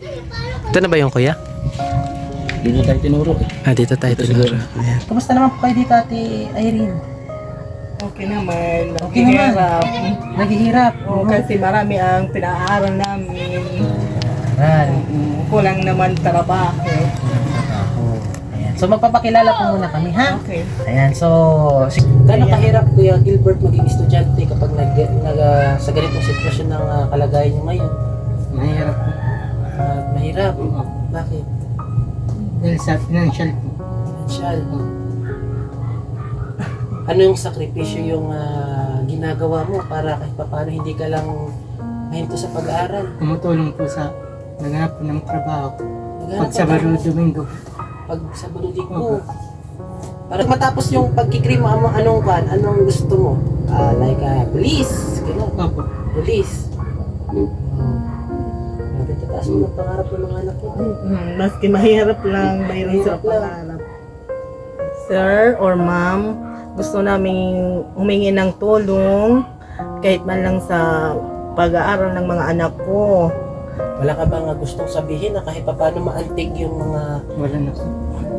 Ito na ba yung kuya? Dito tayo tinuro eh. Ah, dito tayo Ito tinuro. Ayan. Kamusta naman po kayo dito, Ate Irene? Okay naman. Okay naman. Naghihirap. Oo, kasi marami ang pinaaral namin. Aral. Mm, Kulang naman trabaho. Ayan. So magpapakilala po muna kami, ha? Okay. Ayan, so... Si, Gano'ng kahirap, Kuya Gilbert, maging estudyante kapag nag, nag, ah, sa ganitong sitwasyon ng ah, kalagayan niyo ngayon? Mahirap po. Ah, mahirap. Bakit? Dahil sa financial po. Financial. Ano yung sakripisyo yung ah, ginagawa mo para kahit paano hindi ka lang mahinto sa pag-aaral? Tumutulong po sa naghanap po ng trabaho. Naghanap Pag ka Sabado ba? Domingo. Pag sa Linggo. Para matapos yung pagkikrim mo, ano- anong kan, anong gusto mo? Ah, like ah, police, gano'n. Opo. Police. Tataas mo ng pangarap ng mga anak ko. Mm, Maski mahirap lang, mayroon sa pangarap. Sir or ma'am, gusto namin humingi ng tulong kahit man lang sa pag-aaral ng mga anak ko. Wala ka bang gustong sabihin na kahit paano maantig yung mga Wala na po.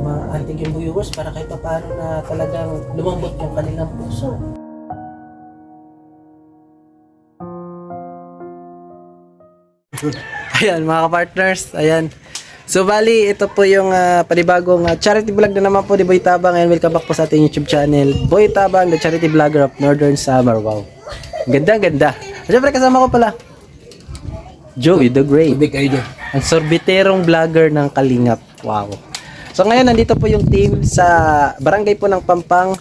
maantig yung viewers para kahit paano na talagang lumambot yung kanilang puso? Ayan mga ka-partners, ayan. So bali, ito po yung ah, panibagong ah, charity vlog na naman po ni Boy Tabang and welcome back po sa ating YouTube channel. Boy Tabang, the charity vlogger of Northern Summer. Wow. Ganda, ganda. At syempre kasama ko pala, Joey the Great. Big idea. Ang sorbiterong vlogger ng Kalingap. Wow. So ngayon nandito po yung team sa barangay po ng Pampang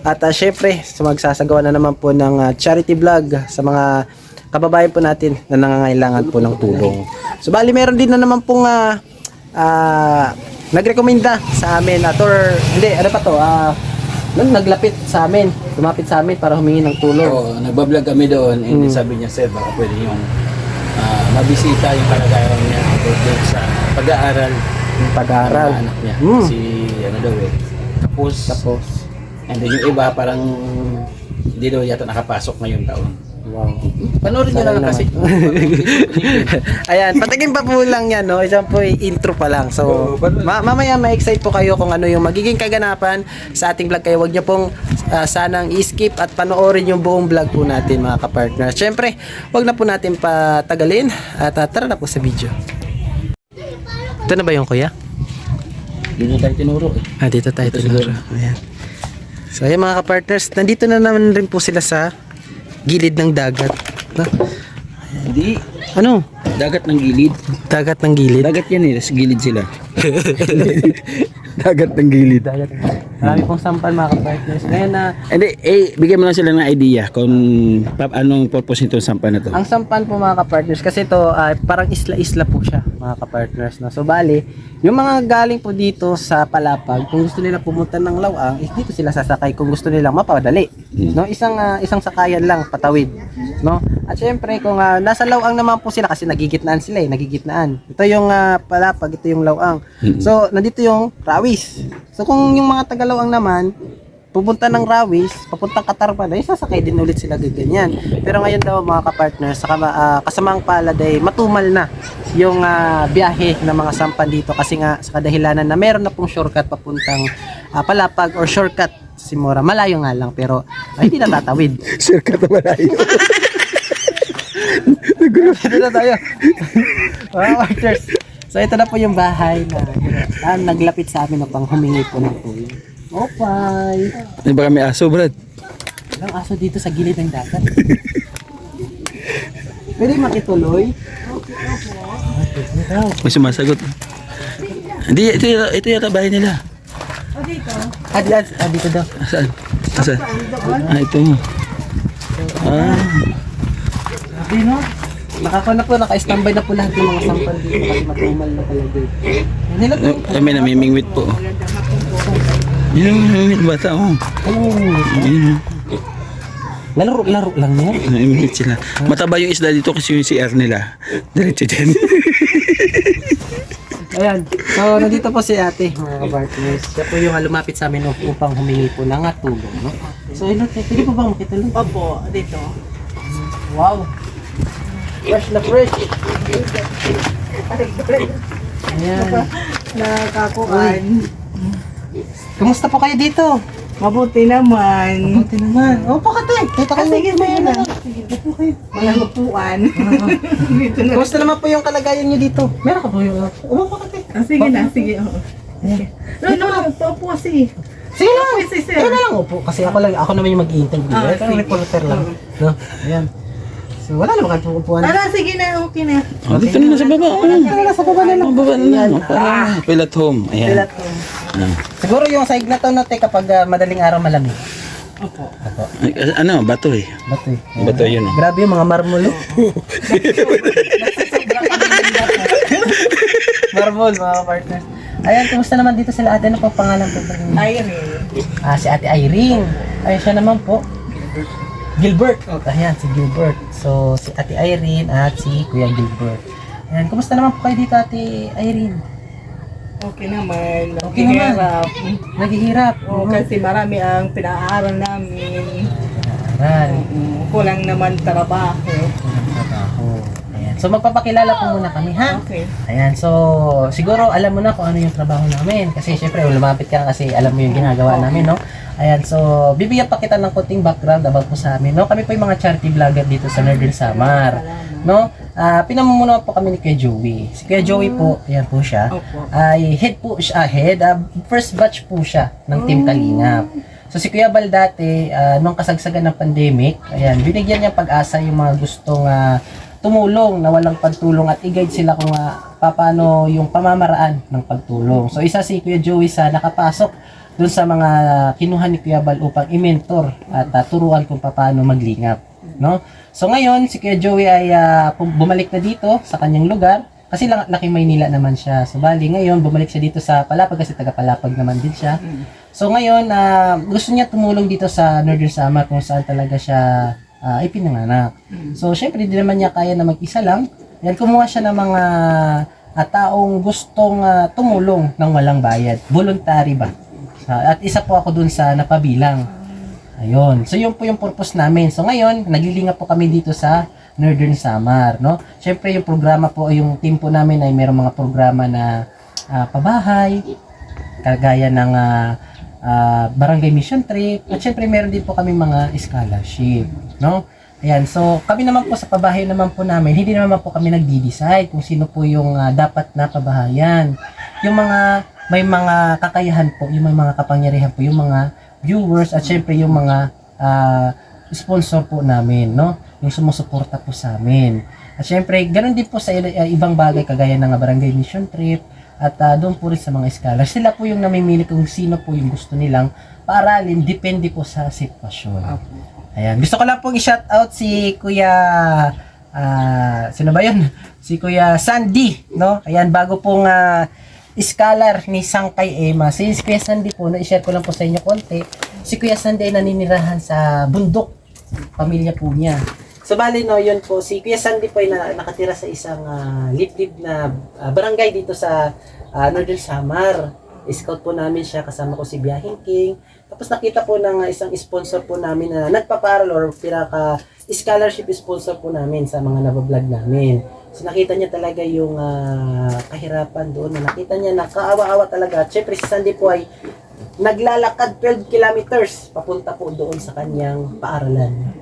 at uh, syempre so magsasagawa na naman po ng ah, charity vlog sa mga kababayan po natin na nangangailangan po ng tulong. So bali meron din na naman pong ah, ah, nagrekomenda sa amin at or hindi ano pa to nung naglapit sa amin, lumapit sa amin para humingi ng tulong. Oo, nagbablog kami doon and Hmm. sabi niya, Sir, baka pwede yung ah, mabisita yung kalagayan niya about sa pag-aaral Yung pag-aaral. ng anak niya. Hmm. Si, ano daw eh, kapos. Tapos, And then yung iba parang hindi daw yata nakapasok ngayong taon. Wow. Panoorin niyo Sana lang kasi. Ayan, patingin pa po lang yan, no? Isang po intro pa lang. So, ma- mamaya ma-excite po kayo kung ano yung magiging kaganapan sa ating vlog. Kaya wag niyo pong ah, sanang i-skip at panoorin yung buong vlog po natin, mga kapartner. Siyempre, wag na po natin patagalin at ah, tara na po sa video. Ito na ba yung kuya? Dito tayo tinuro eh. Ah, dito tayo Ito tinuro. Ayan. So, ayan mga kapartners, nandito na naman rin po sila sa gilid ng dagat. No? Hindi. Ano? Dagat ng gilid. Dagat ng gilid? Dagat yan eh. Sa gilid sila. Dagat ng gilid. Dagat. Marami pong sampal mga kapartners. Ngayon na, Hindi, eh, bigyan mo lang sila ng idea kung pa, anong purpose nito sampan na to. ang sampan po mga kapartners, kasi ito ah, parang isla-isla po siya mga kapartners. No? So bali, yung mga galing po dito sa Palapag, kung gusto nila pumunta ng Lawang, eh, dito sila sasakay kung gusto nilang mapadali. No? Isang ah, isang sakayan lang patawid. No? At syempre kung ah, nasa Lawang naman po sila kasi nagigitnaan sila eh, nagigitnaan. Ito yung ah, Palapag, ito yung Lawang. So nandito yung Rawis. So kung yung mga taga Lawang naman, pupunta ng Rawis, papuntang Katarpan, ay sasakay din ulit sila ganyan. Pero ngayon daw mga kapartners, sa kama, ah, kasamaang palad ay matumal na yung ah, biyahe ng mga sampan dito kasi nga sa kadahilanan na meron na pong shortcut papuntang ah, Palapag or shortcut Simora. Malayo nga lang pero ay, hindi na tatawid. Sir, kata malayo. Dito na tayo. mga kapartners. So ito na po yung bahay na ah, naglapit sa amin upang humingi po ng tulong. Opay! Di ba kami aso, Brad? Walang aso dito sa gilid ng dagat. Pwede makituloy? May sumasagot. Hindi, ito, ito yata bahay nila. Ah, di- ah, dito daw. Saan? Saan? Ah, ito. Ah, Sabi no? Nakaka na po, naka-standby na po lahat ng mga sampal dito kasi matumal na talaga. eh. Nila po. ay, may namimingwit po. Yun ang bata, oh. Yun, Laro, laro lang yan. namimingwit sila. Mataba yung isda dito kasi yung CR nila. Diretso dyan. Ayan. So, nandito po si ate, mga kabartners. Siya po yung ah, lumapit sa amin upang humingi po ng ah, tulong. No? So, yun, pwede po bang makituloy? Opo, dito. Wow! Fresh na fresh! Ayan. Nakakuan. Kumusta po kayo dito? Mabuti naman. Buti naman. Opo ka tayo. Dito kayo. Ah, sige, sige na. Opo kayo. Walang upuan. Dito na. Kumusta naman po yung kalagayan niyo dito? Meron ka po yung... Opo ka tayo. Ah, sige na, sige. Oo. No, no, no, upo kasi. Sige na. Si sir. Ikaw na lang upo. Kasi ako lang, ako naman yung mag-i-interview. Ah, Ito sige. reporter lang. No? Ayan. So, wala naman kayo upuan. Tara, sige na, okay na. Oh, dito na sa baba. Dito na sa baba na lang. Baba na lang. Para feel at home. Ayan. Pilat ko. Siguro yung sa ignato natin kapag ah, madaling araw malamig. Opo. Opo. Ay, ano, bato eh. Bato eh. Bato yun. Oh. Grabe yung mga marmol. oh. marmol, mga partner. Ayan, kumusta naman dito sila ate? Ano po pangalan po? Irene. Ah, si ate Irene. Ayun siya naman po. Gilbert. Ayan, si Gilbert. So, si ate Irene at si Kuya Gilbert. Ayan, kumusta naman po kayo dito ate Irene? Okay naman. Okay naman. Hirap. Naghihirap. Oo, kasi marami ang pinaaral namin. Aral. Mm, Kulang naman trabaho. Trabaho. Ayan. So, magpapakilala po muna kami, ha? Okay. Ayan, so siguro alam mo na kung ano yung trabaho namin kasi syempre lumapit ka na kasi alam mo yung ginagawa namin, no? Ayan, so bibigyan pa kita ng konting background about po sa amin, no? Kami po yung mga charity vlogger dito sa Northern Samar, no? Ah, pinamumuno po kami ni Kuya Joey. Si Kuya Joey po, ayan po siya, ay head po siya, ah, head, ah, first batch po siya ng Team Kalingap. So si Kuya Bal dati, ah, nung kasagsagan ng pandemic, ayan, binigyan niya pag-asa yung mga gustong ah, tumulong na walang pagtulong at i-guide sila kung uh, paano yung pamamaraan ng pagtulong. So isa si Kuya Joey sa nakapasok dun sa mga kinuha ni Kuya Bal upang i-mentor at uh, turuan kung paano maglingap, no? So ngayon si Kuya Joey ay uh, bumalik na dito sa kanyang lugar kasi lang laki Maynila naman siya. So bali ngayon bumalik siya dito sa Palapag kasi taga Palapag naman din siya. So ngayon ah, gusto niya tumulong dito sa Northern Samar kung saan talaga siya ah, ipinanganak. So, syempre, hindi naman niya kaya na mag-isa lang. Yan, kumuha siya ng mga ah, taong gustong ah, tumulong ng walang bayad. Voluntary ba? At isa po ako dun sa napabilang. Ayun. So, yun po yung purpose namin. So, ngayon, naglilinga po kami dito sa Northern Samar, no? Syempre, yung programa po, yung team po namin ay mayroong mga programa na ah, pabahay, kagaya ng ah, ah, barangay mission trip, at syempre meron din po kami mga scholarship, no? Ayan, so kami naman po sa pabahay naman po namin, hindi naman po kami nagdi-decide kung sino po yung ah, dapat na pabahayan. Yung mga may mga kakayahan po, yung may mga kapangyarihan po, yung mga viewers at syempre yung mga ah, sponsor po namin, no? Yung sumusuporta po sa amin. At syempre, ganun din po sa ah, ibang bagay kagaya ng barangay mission trip at ah, doon po rin sa mga scholars. Sila po yung namimili kung sino po yung gusto nilang paaralin, depende po sa sitwasyon. Ayan. Gusto ko lang pong i-shout out si Kuya ah sino ba 'yun? Si Kuya Sandy, no? Ayan bago pong ah, scholar ni Sangkay Emma. Si Kuya Sandy po, na-share ko lang po sa inyo konti. Si Kuya Sandy ay naninirahan sa bundok. Pamilya po niya. So bali no, yun po. Si Kuya Sandy po ay na, nakatira sa isang ah, liblib na ah, barangay dito sa ah, Northern Samar. Scout po namin siya kasama ko si Biyahing King. Tapos nakita po ng isang sponsor po namin na nagpaparal or pinaka scholarship sponsor po namin sa mga nabablog namin. So nakita niya talaga yung ah, kahirapan doon. Na nakita niya na kaawa-awa talaga. At syempre si Sandy po ay naglalakad 12 kilometers papunta po doon sa kanyang paaralan.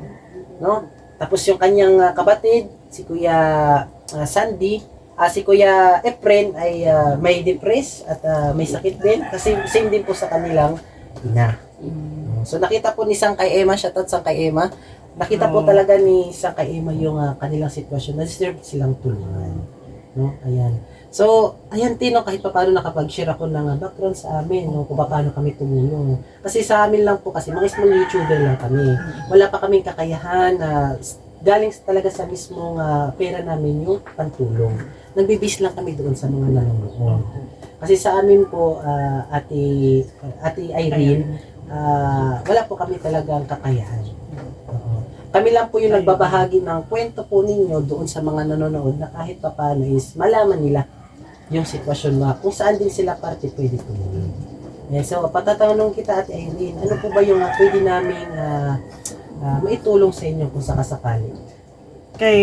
No? Tapos yung kanyang ah, kabatid, si Kuya ah, Sandy, ah, si Kuya Efren ay ah, may depress at ah, may sakit din kasi same din po sa kanilang ina. So nakita po ni Sangkay Emma, shoutout Sangkay Emma, nakita po talaga ni Sangkay Emma yung ah, kanilang sitwasyon na deserve silang tulungan. No? Ayan. So, ayan Tino, kahit pa paano nakapag-share ako ng background sa amin, no, kung paano kami tumulong. Kasi sa amin lang po kasi, mga small YouTuber lang kami. Wala pa kaming kakayahan na s- galing talaga sa mismong ah, pera namin yung pantulong. Nagbibis lang kami doon sa mga nanonood. Kasi sa amin po, ah, ate, ate Irene, ah, wala po kami talagang kakayahan. Oo. Kami lang po yung nagbabahagi ng kwento po ninyo doon sa mga nanonood na kahit pa paano is malaman nila yung sitwasyon na kung saan din sila parte pwede tumulong. Yeah, so, patatanong kita Ate Irene, ano po ba yung uh, pwede namin ah, ah, maitulong sa inyo kung sakasakali? Kay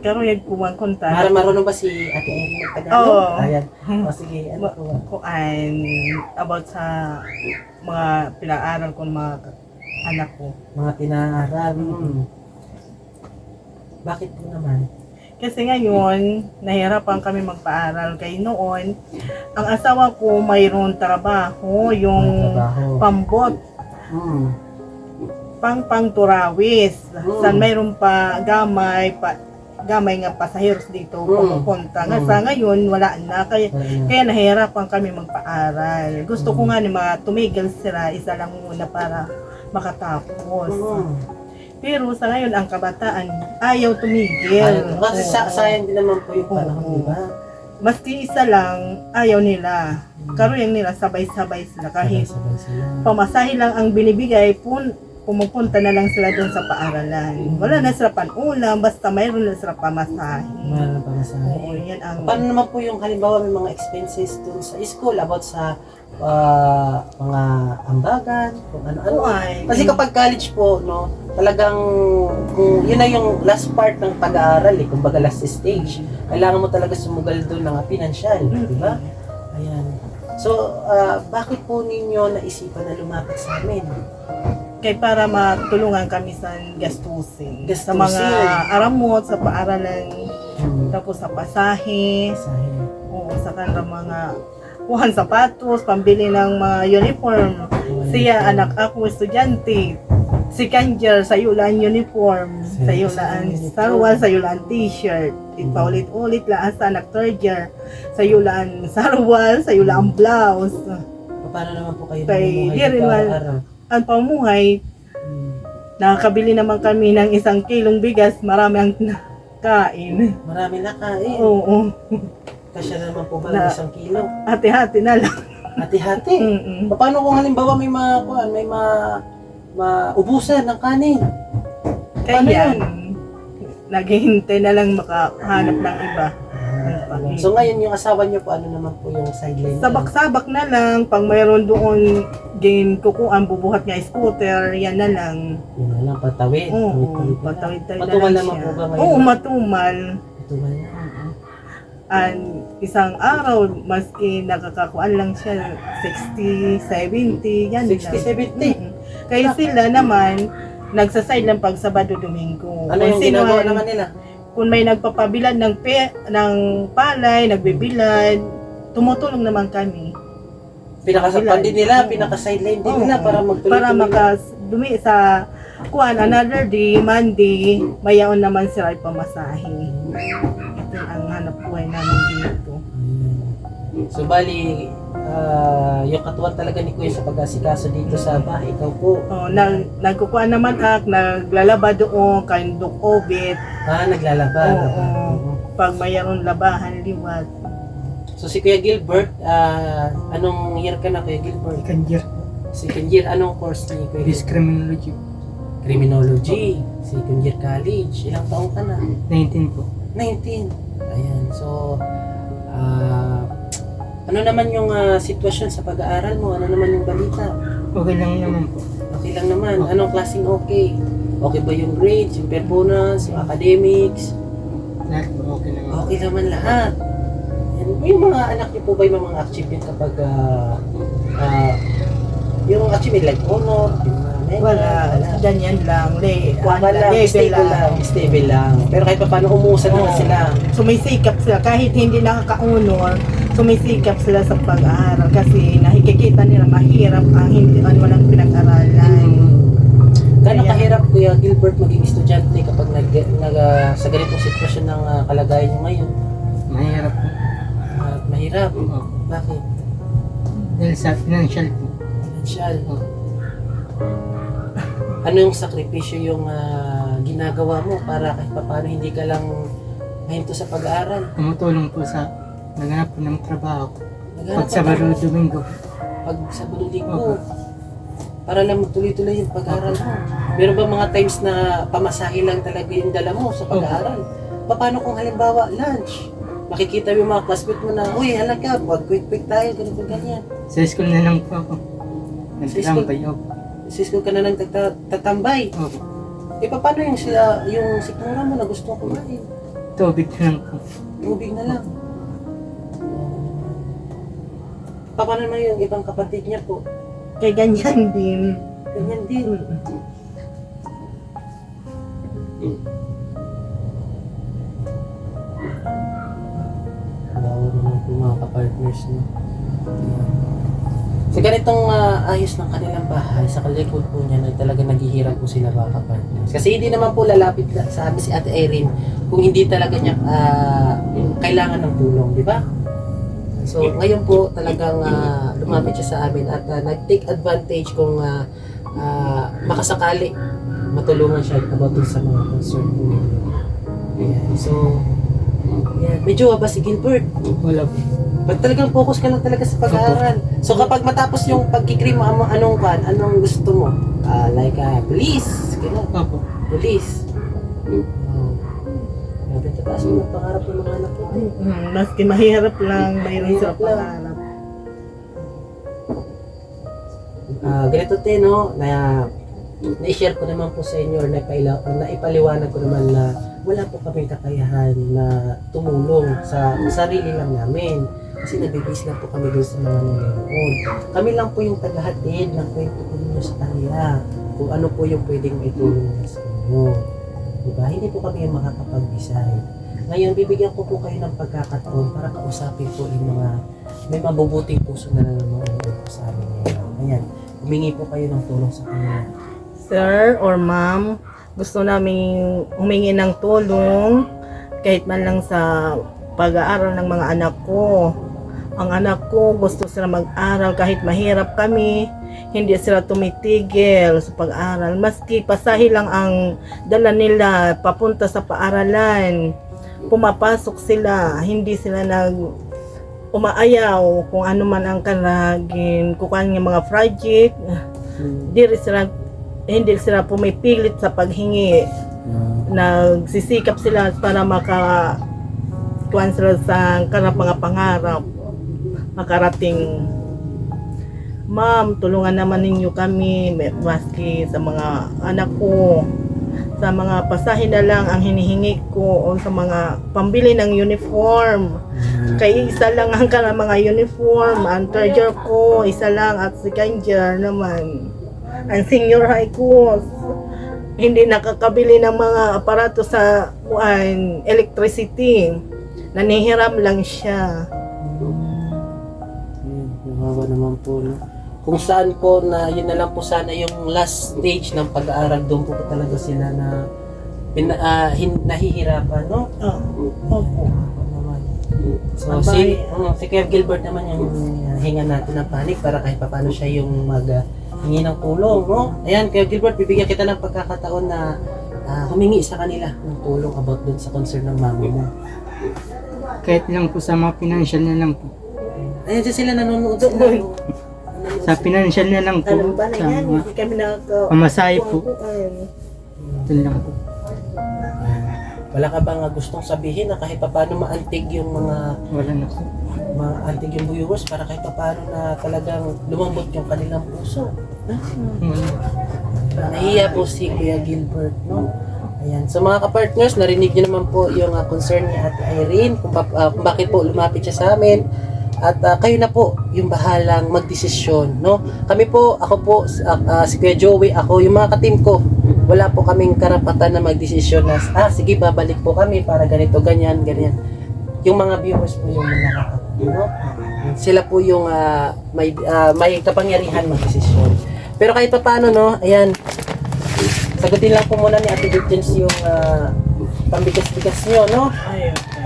karoyag ko man konta. Mara marunong ba si Ate Amy magtagalog? Oo. Ayan. O sige, ano ba? kuan about sa mga pinaaral ko ng mga anak ko. Mga pinaaral. Mm. Bakit po naman? Kasi ngayon, nahirapan kami magpaaral. Kay noon, ang asawa ko mayroon trabaho, yung Trabaho. pambot, Mm. Pang pangturawis. Mm. San mayroon pa gamay, pa, gamay nga pasaheros dito Mm. pumupunta. Nga Mm. sa ngayon, wala na. Kaya, na. kaya nahihirapan kami magpaaral. Gusto ko nga ni mga tumigil sila, isa lang muna para makatapos. Mm. Pero sa ngayon, ang kabataan ayaw tumigil. Ayaw. Kasi sa, Oo. sayang din naman po yung panahon, Oo. di ba? Maski isa lang, ayaw nila. Karoon nila, sabay-sabay sila. Kahit Sabay-sabay sila. pamasahe lang ang binibigay, pun pumupunta na lang sila doon sa paaralan. Wala na sila panulam, basta mayroon na sila pamasahe. Mahal na pamasahe. Oo, yan ang... Paano naman po yung halimbawa may mga expenses dun sa school about sa ah, mga ambagan, kung ano-ano. Ay, Kasi kapag college po, no, talagang kung yun na yung last part ng pag-aaral eh, kumbaga last stage. Kailangan mo talaga sumugal doon ng financial, di ba? Ayan. So, ah, bakit po ninyo naisipan na lumapit sa amin? Kay para matulungan kami sa gastusin. Sa Gastusin. mga aramot, sa paaralan, Hmm. tapos sa pasahe, Sahe. oo, sa kanilang mga kuhan sapatos, pambili ng mga uniform. Siya, anak ako, estudyante. Si Kanjer, sa yulaan uniform. Sa yulaan sarwal, sa yulaan t-shirt. Paulit-ulit lang sa anak third year. Sa yulaan sarwal, sa yulaan blouse. Paano naman po kayo Kay- di rin man-? Ang pamuhay, nakakabili naman kami ng isang kilong bigas, marami ang kain. Marami na kain. Oo, Kasya naman po ba Na- ng isang kilo? hati-hati na lang. Hati-hati. Mm-mm. Paano kung halimbawa may mga kuan, may ma maubusan ng kanin? Kaya yan, naghihintay na lang makahanap ng iba. So ngayon yung asawa niyo po ano naman po yung sideline? niya? Sabak-sabak na lang, pag mayroon doon gain kukuan, bubuhat nga scooter, yan na lang. Yun na lang, patawid. Oo, Tawid-tawid na lang. patawid-tawid na Matumal naman po ba ngayon? Oo, matumal. Matumal na. And isang araw, maski nakakakuan lang siya, 60, 70, yan 60, lang. 70. Mm-mm. Kaya sila naman, nagsaside lang pag Sabado Domingo. Ano Kung yung sino ginagawa ang- naman nila? Kung may nagpapabilad ng pe, ng palay, nagbibilad, tumutulong naman kami. Pinaka-pan din nila, pinaka-sideline din Oo. nila para magtuloy Para makas dumi sa kuan another day, Monday, mayaon naman sila pamasahe. Ito ang hanap buhay namin dito. So bali, ah, yung katuwan talaga ni Kuya sa pag-asikaso dito sa bahay, ikaw po. Oh, nag nagkukuan naman ak, naglalaba doon, kain duk obit, Ah, naglalaba. Oo. laba. Oo. pag mayroon labahan liwat. So si Kuya Gilbert, ah, anong year ka na Kuya Gilbert? Second year. Second year, anong course ni Kuya Gilbert? Discriminology. Criminology, second year college. Ilang taong ka na? 19 po. 19. Ayan, so, ah, ano naman yung ah, sitwasyon sa pag-aaral mo? Ano naman yung balita? Okay lang naman po. Okay lang naman. Anong klaseng okay? Okay ba yung grades, yung performance, yung academics? Lahat po okay naman. Okay naman lahat. And yung mga anak niyo po ba yung mga achievement kapag ah, ah, yung achievement like honor, yung mga mega, Wala, ganyan lang, le, Wala, lang, level stable lang, lang. stable lang. Pero kahit pa paano umuusad naman Oo. sila. sumisikap sila kahit hindi nakaka-honor sumisikap sila sa pag-aaral kasi nakikita nila mahirap ang hindi ang walang pinag-aralan Gano'ng Kaya- kahirap Kuya Gilbert maging estudyante kapag nag, nag ah, sa ganitong sitwasyon ng ah, kalagayan niyo ngayon? Mahirap po. At mahirap. Oo. Bakit? Dahil sa financial po. Financial. Oo. Ano yung sakripisyo yung ah, ginagawa mo para kahit paano hindi ka lang mahinto sa pag-aaral? Tumutulong po sa naghanap po ng trabaho. Naghanap Pag ka Sabado, ba? Domingo. Pag Sabado Linggo. Oo. Para lang magtuloy-tuloy yung pag-aaral mo. Meron ba mga times na pamasahe lang talaga yung dala mo sa pag-aaral? Paano kung halimbawa lunch? Makikita mo yung mga classmate mo na, uy, halaga, wag quick-quick tayo, ganito ganyan. Sa school na lang po ako. Nagtambay ako. Sa school ka na lang tata- tatambay. Opo. Eh, paano yung, sila, yung sikmura mo na gusto kumain? Tubig na lang po. Tubig na lang. Paano naman yung ibang kapatid niya po? Kay ganyan din. Ganyan din. Wow naman po mga kapartners no. Sa ganitong ah, ayos ng kanilang bahay, sa kalikod po niya na talaga naghihirap po sila mga kapartners. Kasi hindi naman po lalapit na, sa amin si Ate Erin kung hindi talaga niya ah, kailangan ng tulong, di ba? So ngayon po talagang ah, lumapit siya sa amin at ah, nag-take advantage kung ah, ah, makasakali matulungan siya about dun sa mga concern po. Ayan. So, yan. Medyo ba si Gilbert? Wala po. Pag talagang focus ka lang talaga sa pag-aaral. So kapag matapos yung pagkikrim mo, ano- anong kan, anong gusto mo? Ah, like ah, police, gano'n. Police. Oh. Grabe, tataas mo ng pangarap ng mga anak ko. eh. Mm, maski mahirap lang, mayroon lang. pangarap. Ah, ganito te, no, na na-share ko naman po sa inyo or naipailaw, naipaliwanag ko naman na wala po kaming kakayahan na tumulong sa sarili lang namin. Kasi nabibis lang po kami dun sa mga nanonood. Kami lang po yung tagahatid ng kwento po ninyo sa kanila. Kung ano po yung pwedeng itulong sa inyo. Diba? Hindi po kami yung makakapag-decide. Ngayon, bibigyan ko po kayo ng pagkakataon para kausapin po yung mga may mabubuting puso na nanonood po sa amin ngayon. Ayan, humingi po kayo ng tulong sa kanila. Sir or ma'am, gusto namin humingi ng tulong kahit man lang sa pag-aaral ng mga anak ko. Ang anak ko gusto sila mag-aral kahit mahirap kami, hindi sila tumitigil sa pag-aral. Maski pasahi lang ang dala nila papunta sa paaralan. Pumapasok sila, hindi sila nag umaayaw kung ano man ang kanagin, kung ano yung mga project, di rin sila hindi sila pumipilit sa paghingi. Nagsisikap sila para maka kuan sila sa kanap mga pangarap. Makarating Ma'am, tulungan naman ninyo kami maski sa mga anak ko sa mga pasahin na lang ang hinihingi ko o sa mga pambili ng uniform. Kay isa lang ang kana mga uniform, ang treasure ko, isa lang at si Kanjar naman. Ang senior high ko, hindi nakakabili ng mga aparato sa kuan, electricity. Nanihiram lang siya. Ayun, nawawa naman po, no? Kung saan po na yun na lang po sana yung last stage ng pag-aaral doon po talaga sila na pina, ah, hin, nahihirapan, no? Oh, opo. So, Abay. si, um, si Kev Gilbert naman yung uh, hinga natin ng panik para kahit paano siya yung mag uh, hingi ng tulong, no? Ayan, Kev Gilbert, bibigyan kita ng pagkakataon na ah, humingi sa kanila ng tulong about dun sa concern ng mama mo. Kahit lang po sa mga financial na lang po. Ayan dyan sila nanonood. Sa financial na lang po. Ano ba na Sa yan? mga Hindi kami nakaka... pamasahe po. Doon lang po. Wala ka bang uh, gustong sabihin na kahit paano maantig yung mga Wala na po. maantig yung viewers para kahit paano na talagang lumambot yung kanilang puso. Wala. Nahiya po si Kuya Gilbert, no? Ayan. So mga kapartners, narinig niyo naman po yung uh, concern ni Ate Irene kung, pa- ah, kung bakit po lumapit siya sa amin. At ah, kayo na po yung bahalang magdesisyon, no? Kami po, ako po, ah, ah, si Kuya Joey, ako, yung mga katim ko, wala po kaming karapatan na magdesisyon na, ah, sige, babalik po kami para ganito, ganyan, ganyan. Yung mga viewers po yung nakakatawa, no? Sila po yung ah, may, ah, may kapangyarihan magdesisyon. Pero kahit pa paano, no, ayan, sagutin lang po muna ni Ate Victins yung uh, pambigas-bigas nyo, no?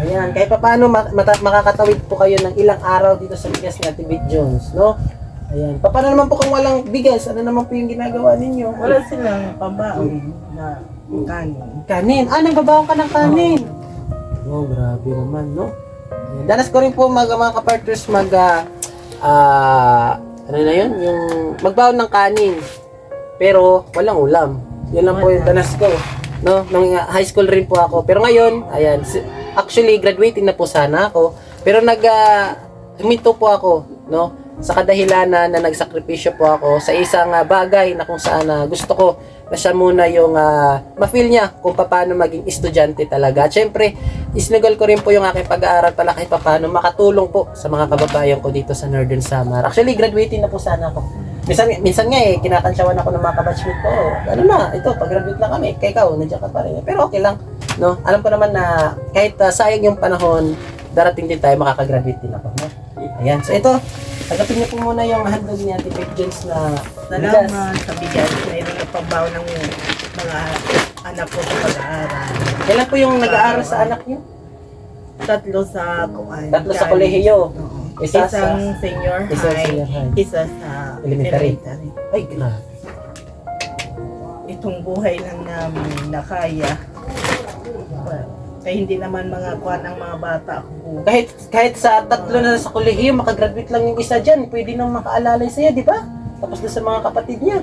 Ayan, kahit pa paano makakatawid po kayo ng ilang araw dito sa bigas ni Ate Vic Jones, no? Ayan, pa- paano naman po kung walang bigas? Ano naman po yung ginagawa ninyo? Wala silang pabaon na kanin. Kanin. Ah, nagbabaon ka ng kanin. Oh, grabe naman, no? Ayan, Danas ko rin po mag, mga kapartners mag, ah, ah, ano na yun? Yung magbaon ng kanin. Pero, walang ulam. Yun lang po yung danas ko. No? Nung uh, high school rin po ako. Pero ngayon, ayan, si- actually, graduating na po sana ako. Pero nag, uh, huminto po ako, no? Sa kadahilanan na nagsakripisyo po ako sa isang ah, bagay na kung saan ah, gusto ko na siya muna yung ah, ma-feel niya kung paano maging estudyante talaga. At syempre, isnugol ko rin po yung aking pag-aaral pala kahit paano makatulong po sa mga kababayan ko dito sa Northern Samar. Actually, graduating na po sana ako. Minsan, minsan nga eh, kinakansyawan ako ng mga kabatchmate ko. Ano na, ito, pag-graduate na kami. Kaya ikaw, nandiyan ka pa rin. Pero okay lang. No? Alam ko naman na kahit ah, sayang yung panahon, darating din tayo, makakagraduate din ako. No? Ayan. So ito, tagapin niyo po muna yung handog ni Ate Peg Jones na. Salamat sa na ito na pagbaw ng mga anak ko sa pag-aaral. Kailan po yung nag-aaral sa anak niyo? Tatlo sa kuan. Tatlo sa kolehiyo. Oo. Isa sa- Isang senior Isang high, senior high. isa sa Elementary. elementary. Ay, grabe. Itong buhay lang namin na kaya. Kaya hindi naman mga kuan ng mga bata ko. Kahit, kahit sa tatlo na sa kolehiyo, makagraduate lang yung isa dyan, pwede nang makaalalay sa'yo, di ba? Tapos na sa mga kapatid niya.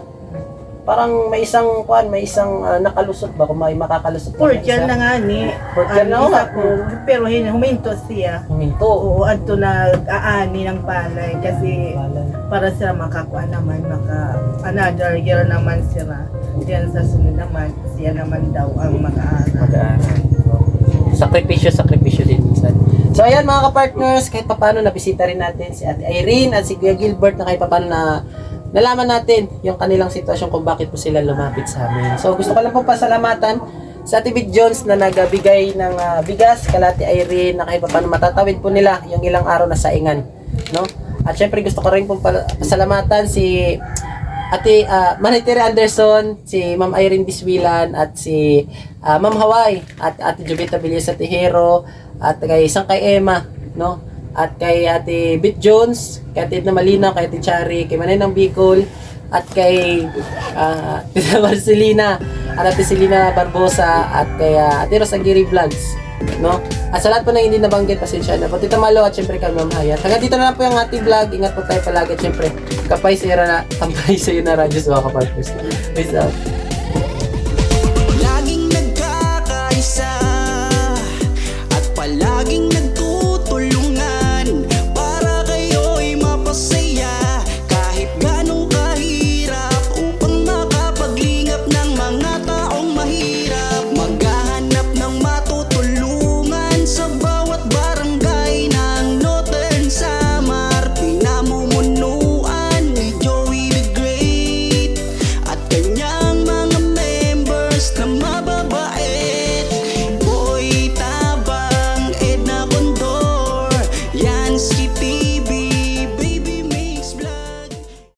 Parang may isang, kuan, may isang ah, nakalusot ba? Kung may makakalusot na dyan na nga ni. Fourth year na nga. pero hin- huminto siya. Huminto. Oo, ato na aani ng palay kasi para sila makakuha naman, maka another year naman sila. Diyan sa sunod naman, siya naman daw ang mag-aaral. mag-aaral. Sakripisyo, sakripisyo din minsan. So ayan mga ka-partners, kahit papano nabisita rin natin si Ate Irene at si Kuya Gilbert na kahit papano na nalaman natin yung kanilang sitwasyon kung bakit po sila lumapit sa amin. So gusto ko lang po pasalamatan sa Ate Big Jones na nagbigay ng ah, bigas kala Ate Irene na kahit papano matatawid po nila yung ilang araw na saingan. No? At syempre gusto ko rin pong pasalamatan si Ate uh, Manitiri Anderson, si Ma'am Irene Biswilan at si ah, Ma'am Hawaii at Ate Jubita Villas Tijero at kay isang kay Emma, no? at kay Ate Bit Jones, kay Ate Edna Malina, kay Ate Chari, kay Manay ng Bicol, at kay uh, Tita Marcelina, at Ate Celina Barbosa, at kay uh, Ate Rosagiri Vlogs. No? At sa lahat po na hindi nabanggit, pasensya na po. Tita Malo at syempre kay Ma'am Hayat. Hanggang dito na lang po yung ating vlog. Ingat po tayo palagi. At syempre, kapay sa iyo na, tampay sa iyo na radyo sa mga kapartners. Peace out. Laging nagkakaisa at palaging nagkakaisa